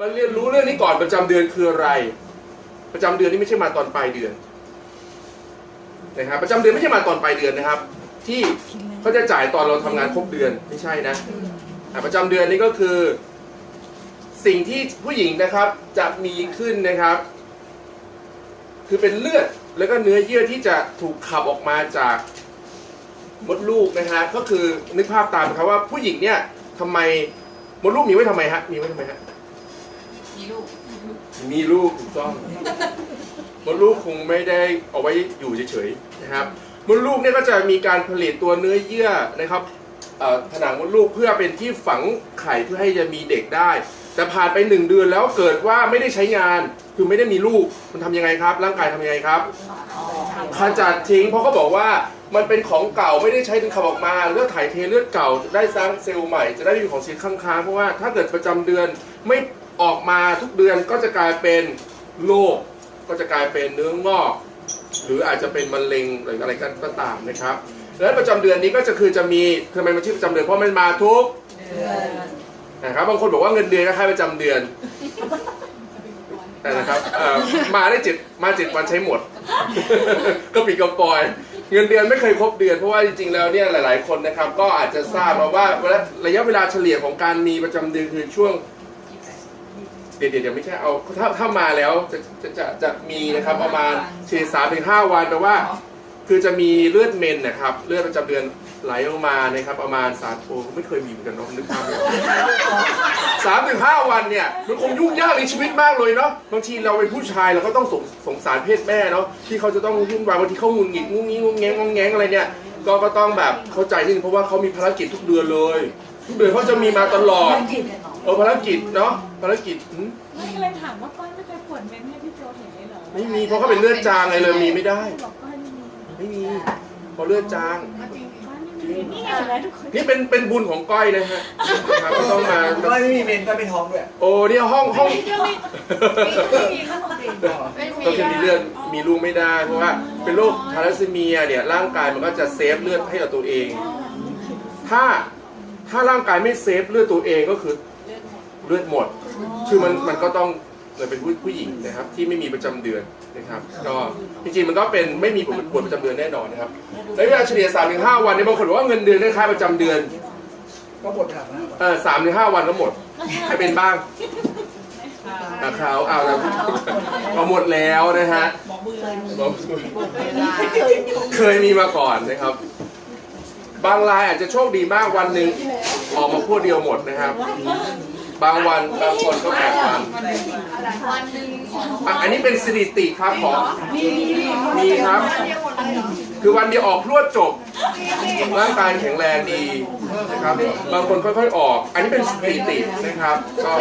มาเรียนรู้เรื่องนี้ก่อนประจำเดือนคืออะไร ประจำเดือนนี่ไม่ใช่มาตอนปลายเดือนนะครับประจำเดือนไม่ใช่มาตอนปลายเดือนนะครับ ที่เขาจะจ่ายตอนเราทำงานครบเดือนไม่ใช่นะประจำเดือนนี่ก็คือ สิ่งที่ผู้หญิงนะครับจะมีขึ้นนะครับ คือเป็นเลือดแล้วก็เนื้อเยื่อที่จะถูกขับออกมาจากมดลูกนะฮะก็คือนึกภาพตามนะครับว่าผู้หญิงเนี่ยทำไมมดลูกมีไว้ทำไมฮะมีไว้ทำไมฮะ มีลูก มีลูกถูกต้องมดลูกคงไม่ได้เอาไว้อยู่เฉยๆนะครับมดลูกเนี่ยก็จะมีการผลิตตัวเนื้อเยื่อนะครับเอ่อผนังมดลูกเพื่อเป็นที่ฝังไข่เพื่อให้จะมีเด็กได้ แต่ผ่านไปหนึ่งเดือนแล้วเกิดว่าไม่ได้ใช้งานคือไม่ได้มีลูกมันทำยังไงครับ ร่างกายทำยังไงครับขจัดทิ้งเพราะเขาบอกว่ามันเป็นของเก่าไม่ได้ใช้ดึงขับออกมาเลือดถ่ายเทเลือดเก่าจะได้สร้างเซลล์ใหม่จะได้ไม่มีของเสียข้างค้างเพราะว่าถ้าเกิดประจำเดือนไม่ ออกมาทุกเดือนก็จะกลายเป็นโรคก็จะกลายเป็นเนื้องอก หรืออาจจะเป็นมะเร็งหรืออะไรกันก็ตามนะครับ แล้วประจำเดือนนี้ก็จะคือจะมีทำไมมันชื่อประจำเดือนเพราะมันมาทุกเดือนนะครับบางคนบอกว่าเงินเดือนก็ค่าประจำเดือนแต่นะครับมาได้เจ็ดมาเจ็ดวันใช้หมด ก็ปีกระปอย เงินเดือนไม่เคยครบเดือนเพราะว่าจริงๆแล้วเนี่ยหลาย ๆ คนนะครับ ก็อาจจะทราบมาว่าระยะเวลาเฉลี่ยของการมีประจำเดือนคือช่วง เดี๋ยวเดี๋ยวเดี๋ยวไม่ใช่เอาถ้าถ้ามาแล้วจะจะจะจะมีนะครับประมาณสี่สามถึงห้าวันแปลว่า คือจะมีเลือดเมนนะครับ เลือดประจำเดือนไหลออกมานะครับ ประมาณสามโอ้ไม่เคยมีเหมือนกันเนาะนึกภาพไม่ออกสามถึงห้าวันเนี่ยมันคงยุ่งยากในชีวิตมากเลยเนาะบางทีเราเป็นผู้ชายเราก็ต้องสงสงสารเพศแม่เนาะที่เขาจะต้องยุ่งวายบางทีเขาหงุดหงิดงุ้งงี้งุ้งแงงงงแงงอะไรเนี่ยก็ก็ต้องแบบเข้าใจนิดนึงเพราะว่าเขามีภารกิจทุกเดือนเลย ทุกเดือนเขาจะมีมาตลอด เออภารกิจเนาะภารกิจหืมไม่เลยถามว่าก้อยไม่เคยปวดเมนให้พี่โจเห็นเลยเหรอไม่มีเพราะเขาเป็นเลือดจางไงเลยมีไม่ได้ บอกก้อยไม่มีไม่มีเพราะเลือดจาง ก้อยไม่มีนี่ไงเห็นไหมทุกคนนี่เป็นเป็นบุญของก้อยนะฮะนะครับก็ต้องมา ก็ไม่มีเมนก็ไม่ท้องด้วยโอ้เนี่ยห้องห้องไม่มีข้างบนไม่มีก็คือมีเลือดมีลูกไม่ได้เพราะว่าเป็นโรคทาลัสซีเมียเนี่ยร่างกายมันก็จะเซฟเลือดให้กับตัวเอง ถ้าถ้าร่างกายไม่เซฟเลือดตัวเองก็คือ เลือดหมด คือมันมันก็ต้องเลยเป็นผู้ผู้หญิงนะครับ ที่ไม่มีประจำเดือนนะครับก็จริงๆมันก็เป็นไม่มีปวดประจำเดือนแน่นอนนะครับระยะเวลาเฉลี่ย3าถึงหวันเนี่ยบางคนบอกว่าเงินเดือนคล้ายๆประจำเดือนก็หมดถามนะเออสามถึงห้าวันก็หมดใครเป็นบ้างอะเขาเอาแล้วเอาหมดแล้วนะฮะบอกมือเคยมีมาก่อนนะครับ บางรายอาจจะโชคดีมากวันหนึ่งออกมาพูดเดียวหมดนะครับ บางวันบางคนก็แปดวันวันหนึ่งอะอันนี้เป็นสถิติครับของมีครับ คือวันเดียวออกพรวดจบร่างกายแข็งแรงดีนะครับ บางคนค่อยๆออก อันนี้เป็นสถิตินะครับ ก็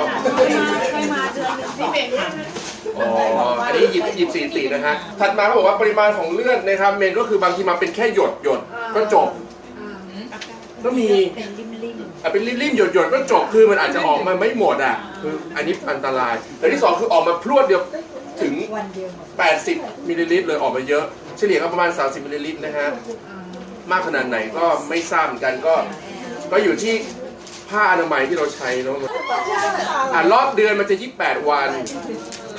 อ๋ออันนี้หยิบหยิบสถิตินะฮะถัดมาเขาบอกว่าปริมาณของเลือดนะครับ เมนก็คือบางทีมาเป็นแค่หยดหยดก็จบ ก็มีอะเป็นริมๆหยดหยดๆก็จบคือมันอาจจะออกมาไม่หมดอะคืออันนี้อันตรายแต่ที่สองคือออกมาพรวดเดียวถึง 80มิลลิลิตรเลยออกมาเยอะ เฉลี่ยก็ประมาณ 30มิลลิลิตรนะฮะมากขนาดไหนก็ไม่ทราบเหมือนกันก็ ก็อยู่ที่ผ้าอนามัยที่เราใช้เนาะอะรอบเดือนมันจะ 28 วัน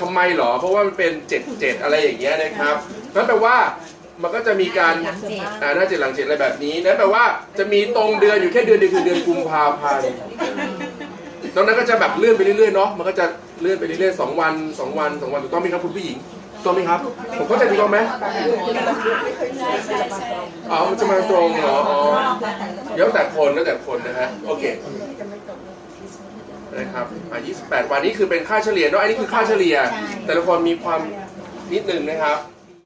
ทำไมหรอ เพราะว่ามันเป็น 77 อะไรอย่างเงี้ยนะครับนั่นแปลว่า มันก็จะมีการอ่าหน้าเจ็ดหลังเจ็ดอะไรแบบนี้นั่นแปลว่าจะมีตรงเดือนอยู่แค่เดือนเดียวคือเดือนกุมภาพันธ์นอกนั้นก็จะแบบเลื่อนไปเรื่อยๆเนาะมันก็จะเลื่อนไปเรื่อยๆสองวันสองวันสองวันถูกต้องไหมครับคุณผู้หญิงถูกต้องไหมครับ ผมเข้าใจถูกต้องไหมอ๋อมันจะมาตรงเหรออ๋อแล้วแต่คนแล้วแต่คนนะฮะโอเค นะครับอะ28 วันนี้คือเป็นค่าเฉลี่ยเนาะ อันนี้คือค่าเฉลี่ย แต่ละคนมีความนิดนึงนะครับ